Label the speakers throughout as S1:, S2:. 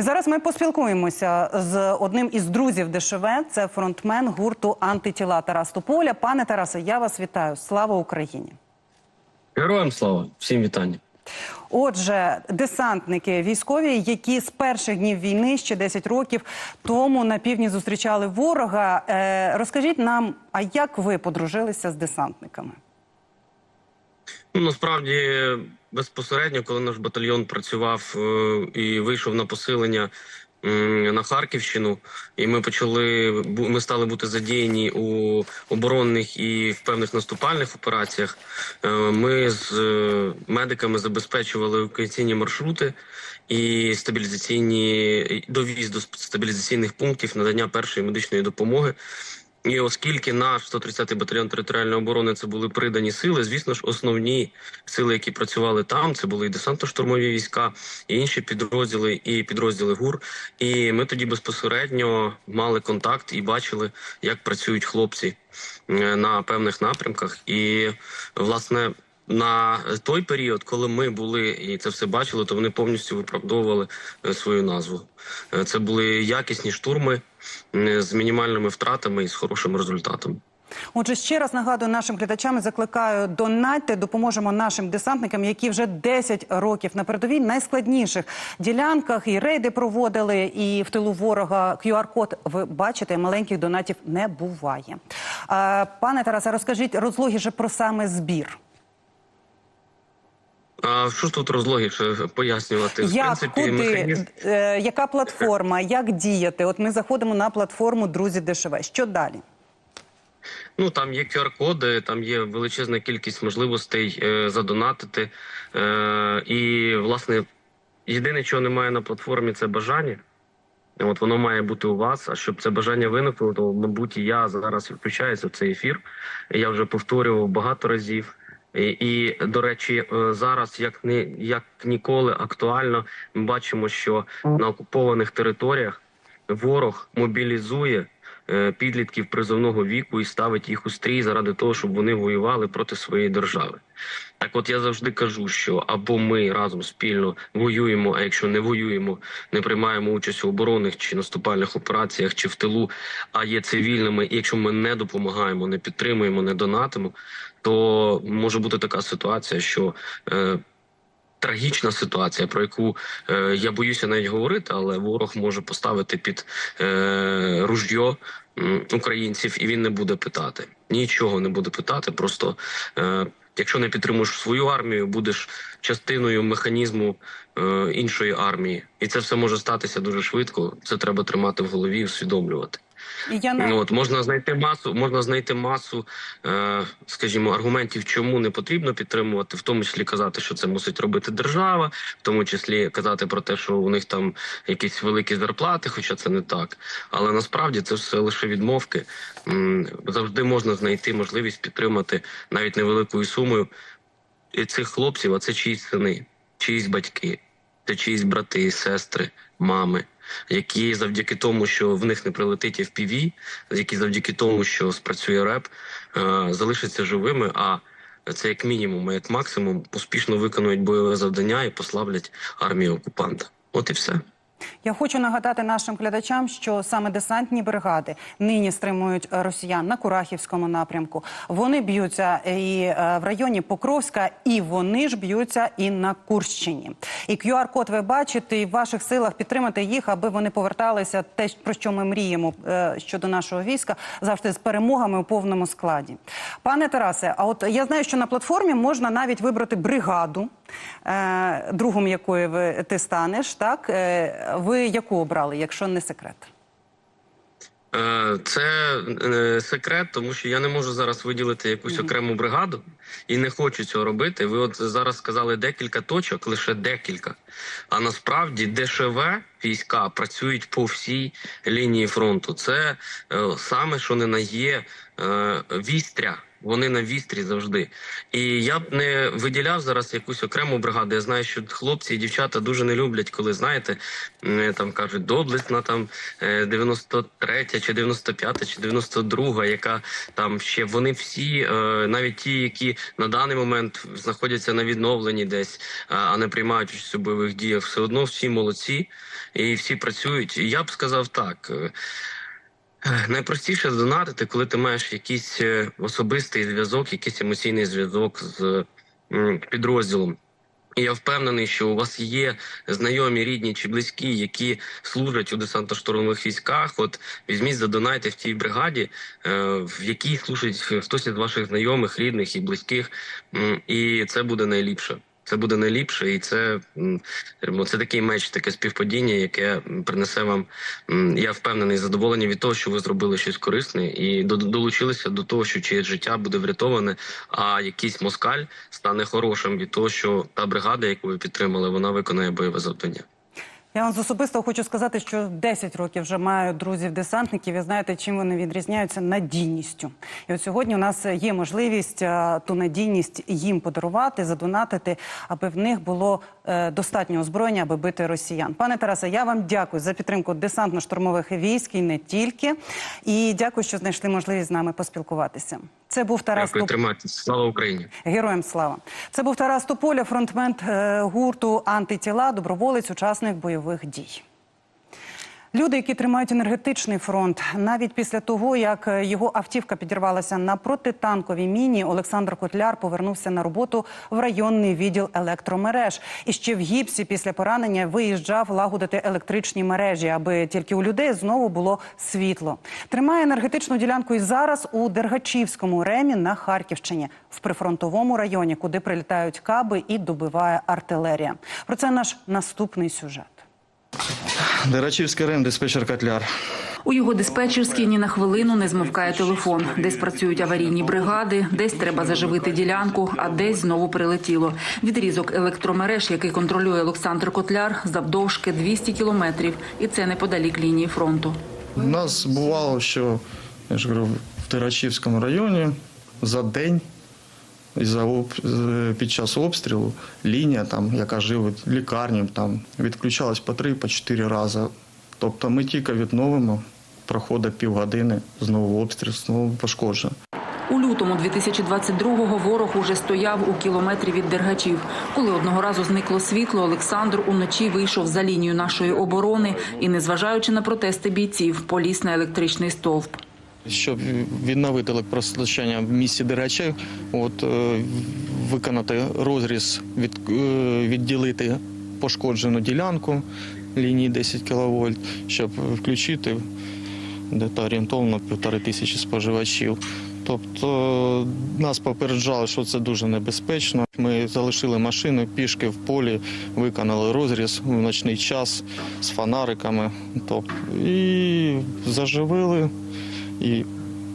S1: І зараз ми поспілкуємося з одним із друзів ДШВ. Це фронтмен гурту антитіла Тарас Тополя. Пане Тарасе, я вас вітаю. Слава Україні!
S2: Героям слава, всім вітання.
S1: Отже, десантники військові, які з перших днів війни ще 10 років тому на півдні зустрічали ворога. Е, розкажіть нам, а як ви подружилися з десантниками?
S2: Ну насправді безпосередньо, коли наш батальйон працював е, і вийшов на посилення на Харківщину, і ми почали ми стали бути задіяні у оборонних і в певних наступальних операціях. е, Ми з е, медиками забезпечували евакуаційні маршрути і стабілізаційні довіз до стабілізаційних пунктів надання першої медичної допомоги. І оскільки наш 130-й батальйон територіальної оборони це були придані сили, звісно ж, основні сили, які працювали там, це були і десантно-штурмові війська, і інші підрозділи, і підрозділи ГУР. І ми тоді безпосередньо мали контакт і бачили, як працюють хлопці е, на певних напрямках. І власне. На той період, коли ми були і це все бачили, то вони повністю виправдовували е, свою назву. Е, Це були якісні штурми з мінімальними втратами і з хорошим результатом.
S1: Отже, ще раз нагадую нашим глядачам, закликаю донатьте, допоможемо нашим десантникам, які вже 10 років на передовій найскладніших ділянках і рейди проводили, і в тилу ворога QR-код. Ви бачите, маленьких донатів не буває. Пане Тарасе, розкажіть розлогіше про саме збір.
S2: А що ж тут розлогіше пояснювати? В
S1: Як
S2: принципі,
S1: куди
S2: механізм
S1: е, яка платформа, як діяти? От ми заходимо на платформу Друзі ДШВ. Що далі?
S2: Ну там є QR-коди, там є величезна кількість можливостей е, задонатити. Е, і власне єдине, чого немає на платформі, це бажання. От воно має бути у вас. А щоб це бажання виникло, то мабуть я зараз включаюся в цей ефір. Я вже повторював багато разів. І, і до речі, е, зараз як не як ніколи актуально, ми бачимо, що на окупованих територіях ворог мобілізує е, підлітків призовного віку і ставить їх у стрій заради того, щоб вони воювали проти своєї держави. Так, от я завжди кажу, що або ми разом спільно воюємо, а якщо не воюємо, не приймаємо участь у оборонних чи наступальних операціях, чи в тилу, а є цивільними. І якщо ми не допомагаємо, не підтримуємо, не донатимо, то може бути така ситуація, що е, трагічна ситуація, про яку е, я боюся навіть говорити, але ворог може поставити під е, ружьо українців, і він не буде питати. Нічого не буде питати. Просто е, якщо не підтримуєш свою армію, будеш частиною механізму е, іншої армії, і це все може статися дуже швидко. Це треба тримати в голові, і усвідомлювати.
S1: Я
S2: Ну, от можна знайти масу, можна знайти масу, е, скажімо, аргументів, чому не потрібно підтримувати, в тому числі казати, що це мусить робити держава, в тому числі казати про те, що у них там якісь великі зарплати, хоча це не так. Але насправді це все лише відмовки. Завжди можна знайти можливість підтримати навіть невеликою сумою цих хлопців, а це чиїсь сини, чиїсь батьки, це чиїсь брати, сестри, мами які завдяки тому, що в них не прилетить FPV, які завдяки тому, що спрацює РЕП, е, залишаться живими. А це як мінімум, як максимум, успішно виконують бойове завдання і послаблять армію окупанта. От і все.
S1: Я хочу нагадати нашим глядачам, що саме десантні бригади нині стримують росіян на Курахівському напрямку. Вони б'ються і е, в районі Покровська, і вони ж б'ються і на Курщині. І QR-код ви бачите, і в ваших силах підтримати їх, аби вони поверталися. Те, про що ми мріємо е, щодо нашого війська, завжди з перемогами у повному складі. Пане Тарасе, а от я знаю, що на платформі можна навіть вибрати бригаду, е, другом якої ви ти станеш. Так Е, ви яку обрали, якщо не секрет?
S2: Е, Це секрет, тому що я не можу зараз виділити якусь окрему бригаду і не хочу цього робити. Ви от зараз сказали декілька точок, лише декілька. А насправді ДШВ війська працюють по всій лінії фронту. Це саме що не на є вістря вони на вістрі завжди. І я б не виділяв зараз якусь окрему бригаду. Я знаю, що хлопці і дівчата дуже не люблять, коли знаєте, там кажуть, доблесна там е, 93 чи 95 чи 92, яка там ще вони всі, е, навіть ті, які на даний момент знаходяться на відновленні десь, а не приймають участь у бойових діях, все одно всі молодці і всі працюють. І я б сказав так. Найпростіше донатити, коли ти маєш якийсь е, особистий зв'язок, якийсь емоційний зв'язок з підрозділом. І я впевнений, що у вас є знайомі, рідні чи близькі, які служать у десантно-штурмових військах. От візьміть, задонайте в тій бригаді, е, в якій служить хтось із ваших знайомих, рідних і близьких, і це буде найліпше. Це буде найліпше, і це, бо це такий меч, таке співпадіння, яке принесе вам Я впевнений задоволення від того, що ви зробили щось корисне і до- долучилися до того, що чиє життя буде врятоване, а якийсь москаль стане хорошим від того, що та бригада, яку ви підтримали, вона виконає бойове завдання.
S1: Я вам з особисто хочу сказати, що 10 років вже маю друзів-десантників. І знаєте, чим вони відрізняються надійністю. І от сьогодні у нас є можливість е, ту надійність їм подарувати, задонатити, аби в них було е, достатньо озброєння, аби бити росіян. Пане Тарасе, я вам дякую за підтримку десантно-штурмових військ і не тільки. І дякую, що знайшли можливість з нами поспілкуватися. Це був Тарас
S2: Дякую,
S1: Туп-
S2: тримайтесь. Слава Україні!
S1: Героям слава! Це був Тарас Тополя, фронтмен е, гурту Антитіла, доброволець, учасник бойових дій. Люди, які тримають енергетичний фронт, навіть після того, як е, його автівка підірвалася на протитанковій міні, Олександр Котляр повернувся на роботу в районний відділ електромереж. І ще в гіпсі після поранення виїжджав лагодити електричні мережі, аби тільки у людей знову було світло. Тримає енергетичну ділянку і зараз у Дергачівському ремі на Харківщині, в прифронтовому районі, куди прилітають каби і добиває артилерія. Про це наш наступний сюжет.
S3: Дерачівський рем, диспетчер Котляр.
S4: У його диспетчерській ні на хвилину не змовкає телефон. Десь працюють аварійні бригади, десь треба заживити ділянку, а десь знову прилетіло. Відрізок електромереж, який контролює Олександр Котляр, завдовжки 200 кілометрів, і це неподалік лінії фронту.
S3: У нас бувало, що я ж говорю, в Дерачівському районі за день і за об... під час обстрілу лінія, там, яка живить лікарню, там відключалась по три, по чотири рази. Тобто ми тільки відновимо, проходить півгодини, знову обстріл, знову пошкоджено.
S4: У лютому 2022-го ворог уже стояв у кілометрі від Дергачів. Коли одного разу зникло світло, Олександр уночі вийшов за лінію нашої оборони і, незважаючи на протести бійців, поліз на електричний стовп.
S3: Щоб відновити електропостачання в місті Дерачів, от, е, виконати розріз, від, е, відділити пошкоджену ділянку лінії 10 кВт, щоб включити десь орієнтовно півтори тисячі споживачів. Тобто нас попереджали, що це дуже небезпечно. Ми залишили машину пішки в полі, виконали розріз в ночний час з фонариками. Тобто, і заживили і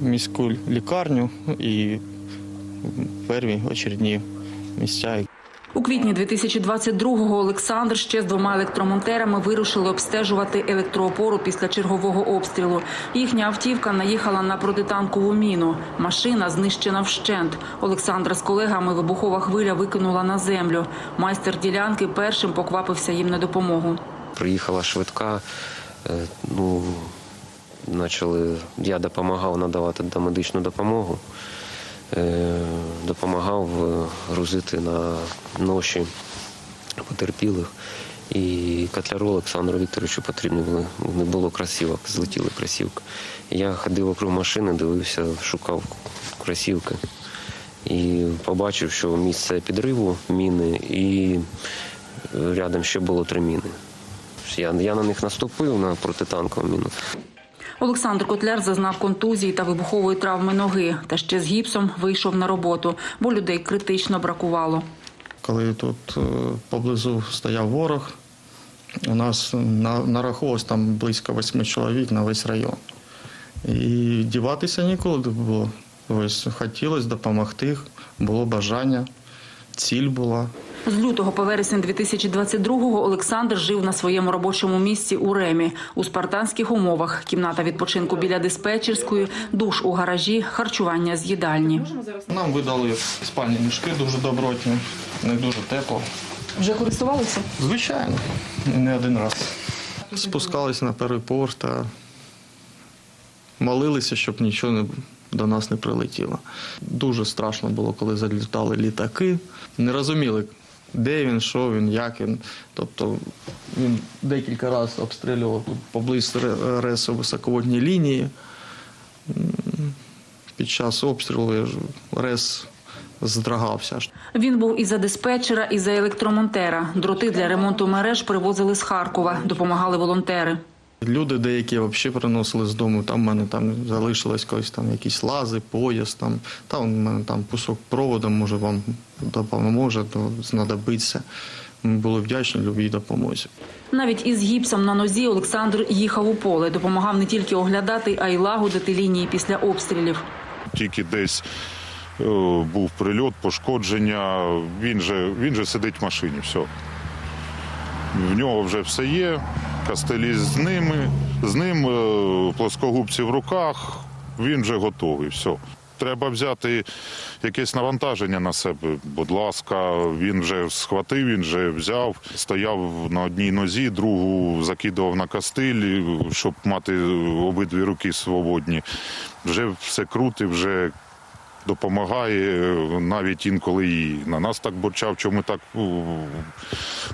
S3: міську лікарню, і перві очередні місця.
S4: У квітні 2022-го Олександр ще з двома електромонтерами вирушили обстежувати електроопору після чергового обстрілу. Їхня автівка наїхала на протитанкову міну. Машина знищена вщент. Олександра з колегами вибухова хвиля викинула на землю. Майстер ділянки першим поквапився їм на допомогу.
S5: Приїхала швидка. е, Ну, почали, я допомагав надавати домедичну допомогу. Е, Допомагав е, грузити на ноші потерпілих. І котляру Олександру Вікторовичу потрібні були. Не було красівок, злетіли красівки. Я ходив округ машини, дивився, шукав красівки. І побачив, що місце підриву міни, і е, рядом ще було три міни. Я, я на них наступив на протитанкову міну.
S4: Олександр Котляр зазнав контузії та вибухової травми ноги. Та ще з гіпсом вийшов на роботу, бо людей критично бракувало.
S3: Коли тут е, поблизу стояв ворог, у нас на, нараховувалось там близько восьми чоловік на весь район. І діватися ніколи було. Ось хотілося допомогти, було бажання, ціль була.
S4: З лютого по вересень 2022-го Олександр жив на своєму робочому місці у Ремі у спартанських умовах. Кімната відпочинку біля диспетчерської, душ у гаражі, харчування з їдальні.
S3: Нам видали спальні мішки дуже добротні, не дуже тепло.
S4: Вже користувалися?
S3: Звичайно, не один раз. Спускались на перший поверх та молилися, щоб нічого не, до нас не прилетіло. Дуже страшно було, коли залітали літаки. Не розуміли, де він, що він, як він. Тобто він декілька разів обстрілював поблизу ре- РЕСу висоководні лінії. Під час обстрілу РЕС здрагався.
S4: Він був і за диспетчера, і за електромонтера. Дроти для ремонту мереж привозили з Харкова, допомагали волонтери.
S3: Люди деякі взагалі приносили з дому. Там в мене там залишилось колись там якісь лази, пояс, там, там у мене там кусок проводу, може вам допоможе, то знадобиться. Ми були вдячні любій допомозі.
S4: Навіть із гіпсом на нозі Олександр їхав у поле, допомагав не тільки оглядати, а й лагодити лінії після обстрілів.
S6: тільки десь е, був прильот, пошкодження. Він же, він же сидить в машині. Все. В нього вже все є. Кастелі з ними, з ним е, плоскогубці в руках. Він вже готовий. Все. Треба взяти якесь навантаження на себе. Будь ласка, він вже схватив, він вже взяв, стояв на одній нозі, другу закидував на кастиль, щоб мати обидві руки свободні. Вже все крутить, вже допомагає. Навіть інколи і на нас так бурчав, чому ми так у,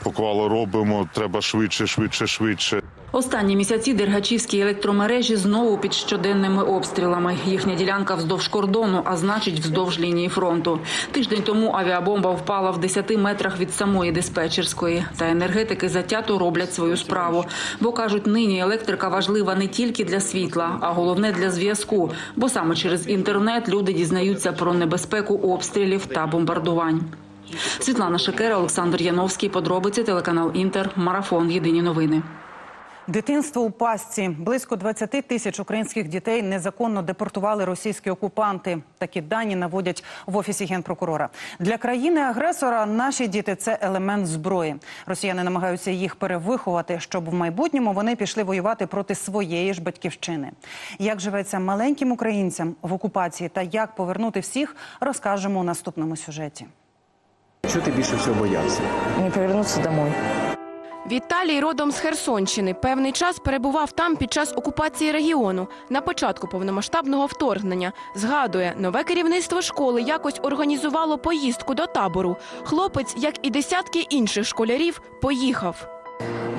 S6: поквало робимо. Треба швидше, швидше, швидше.
S4: Останні місяці дергачівські електромережі знову під щоденними обстрілами. Їхня ділянка вздовж кордону, а значить вздовж лінії фронту. Тиждень тому авіабомба впала в 10 метрах від самої диспетчерської. Та енергетики затято роблять свою справу. Бо кажуть, нині електрика важлива не тільки для світла, а головне для зв'язку. Бо саме через інтернет люди дізнаються про небезпеку обстрілів та бомбардувань. Світлана Шекера, Олександр Яновський. Подробиці телеканал Інтер. Марафон. Єдині новини.
S1: Дитинство у пастці. Близько 20 тисяч українських дітей незаконно депортували російські окупанти. Такі дані наводять в офісі генпрокурора. Для країни-агресора наші діти це елемент зброї. Росіяни намагаються їх перевиховати, щоб в майбутньому вони пішли воювати проти своєї ж батьківщини. Як живеться маленьким українцям в окупації та як повернути всіх, розкажемо у наступному сюжеті.
S7: Що ти більше всього боявся?
S8: не повернуться домой.
S9: Віталій родом з Херсонщини. Певний час перебував там під час окупації регіону на початку повномасштабного вторгнення. Згадує, нове керівництво школи якось організувало поїздку до табору. Хлопець, як і десятки інших школярів, поїхав.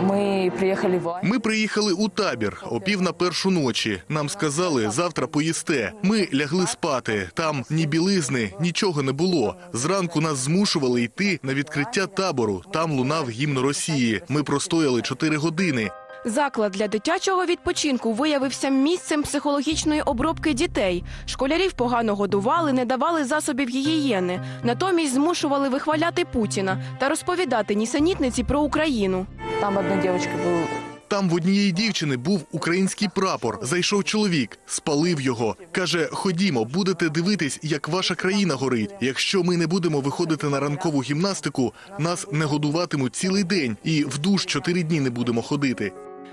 S8: Ми приїхали в
S10: Ми приїхали у табір о пів на першу ночі. Нам сказали, завтра поїсте. Ми лягли спати. Там ні білизни, нічого не було. Зранку нас змушували йти на відкриття табору. Там лунав гімн Росії. Ми простояли чотири години.
S9: Заклад для дитячого відпочинку виявився місцем психологічної обробки дітей. Школярів погано годували, не давали засобів гігієни. Натомість змушували вихваляти Путіна та розповідати нісенітниці про Україну.
S8: Там одна дівчинка була.
S10: Там в однієї дівчини був український прапор. Зайшов чоловік, спалив його. Каже: Ходімо, будете дивитись, як ваша країна горить. Якщо ми не будемо виходити на ранкову гімнастику, нас не годуватимуть цілий день, і в душ чотири дні не будемо ходити.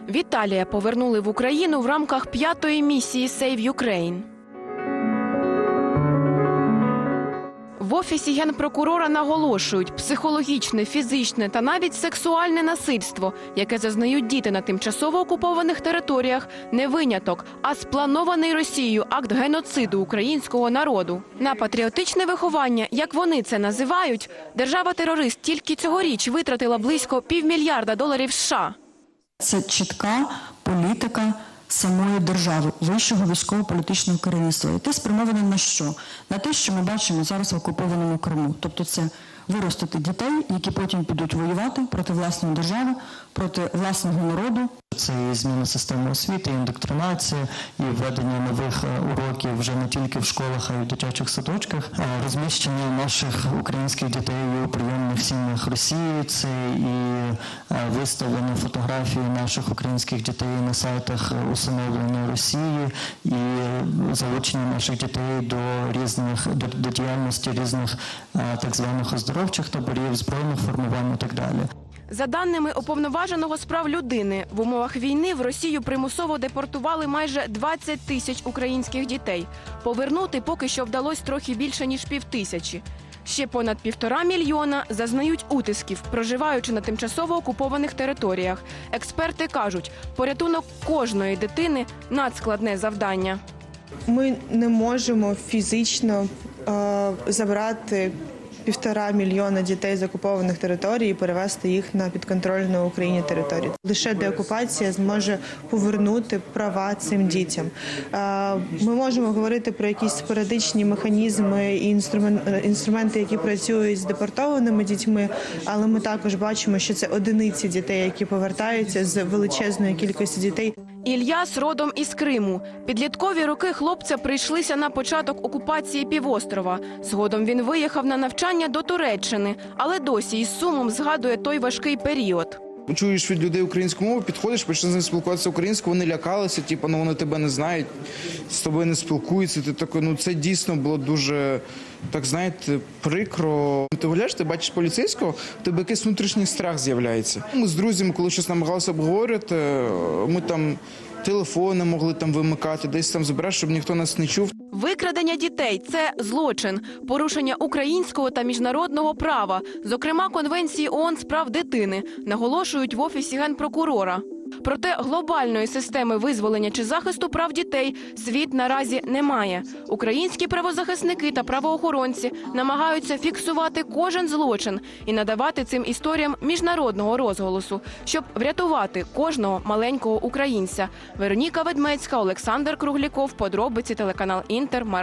S9: Віталія повернули в Україну в рамках п'ятої місії Save Ukraine. Офісі генпрокурора наголошують, психологічне, фізичне та навіть сексуальне насильство, яке зазнають діти на тимчасово окупованих територіях, не виняток, а спланований Росією акт геноциду українського народу. На патріотичне виховання, як вони це називають, держава-терорист тільки цьогоріч витратила близько півмільярда доларів США.
S11: Це чітка політика самої держави, вищого військово-політичного керівництва, яке спрямоване на що? На те, що ми бачимо зараз в окупованому Криму. Тобто це виростити дітей, які потім підуть воювати проти власної держави, проти власного народу.
S12: Це і зміна системи освіти, і індоктринація, і введення нових е, уроків вже не тільки в школах, а й в дитячих садочках. Е, Розміщення наших українських дітей у прийомних сім'ях Росії, це і е, виставлені фотографії наших українських дітей на сайтах е, усиновлення Росії і е, залучення наших дітей до різних до, до діяльності різних так званих оздоровчих таборів, збройних формувань і так далі.
S9: За даними уповноваженого з прав людини, в умовах війни в Росію примусово депортували майже 20 тисяч українських дітей. Повернути поки що вдалося трохи більше ніж півтисячі. Ще понад півтора мільйона зазнають утисків, проживаючи на тимчасово окупованих територіях. Експерти кажуть, порятунок кожної дитини надскладне завдання.
S13: Ми не можемо фізично е, забрати півтора мільйона дітей з окупованих територій і перевести їх на підконтрольну Україні територію. Лише деокупація зможе повернути права цим дітям. Е, ми можемо говорити про якісь спорадичні механізми і е, інструменти, які працюють з депортованими дітьми, але ми також бачимо, що це одиниці дітей, які повертаються з величезної кількості дітей.
S9: Ільяс родом із Криму. Підліткові роки хлопця прийшлися на початок окупації півострова. Згодом він виїхав на навчання до Туреччини, але досі із сумом згадує той важкий період.
S14: Чуєш від людей українську мову, підходиш, почнеш з ними спілкуватися українською, вони лякалися, типу, ну вони тебе не знають, з тобою не спілкуються. Ти такий, ну це дійсно було дуже, так знаєте, прикро. Ти гуляєш, ти бачиш поліцейського, в тебе якийсь внутрішній страх з'являється. Ми з друзями, коли щось намагалися обговорювати, ми там телефони могли там вимикати, десь там збирати, щоб ніхто нас не чув.
S9: Викрадення дітей це злочин, порушення українського та міжнародного права, зокрема Конвенції ООН з прав дитини, наголошують в офісі генпрокурора. Проте глобальної системи визволення чи захисту прав дітей світ наразі не має. Українські правозахисники та правоохоронці намагаються фіксувати кожен злочин і надавати цим історіям міжнародного розголосу, щоб врятувати кожного маленького українця. Вероніка Ведмецька, Олександр Кругліков, подробиці телеканал Інтер, Марафон.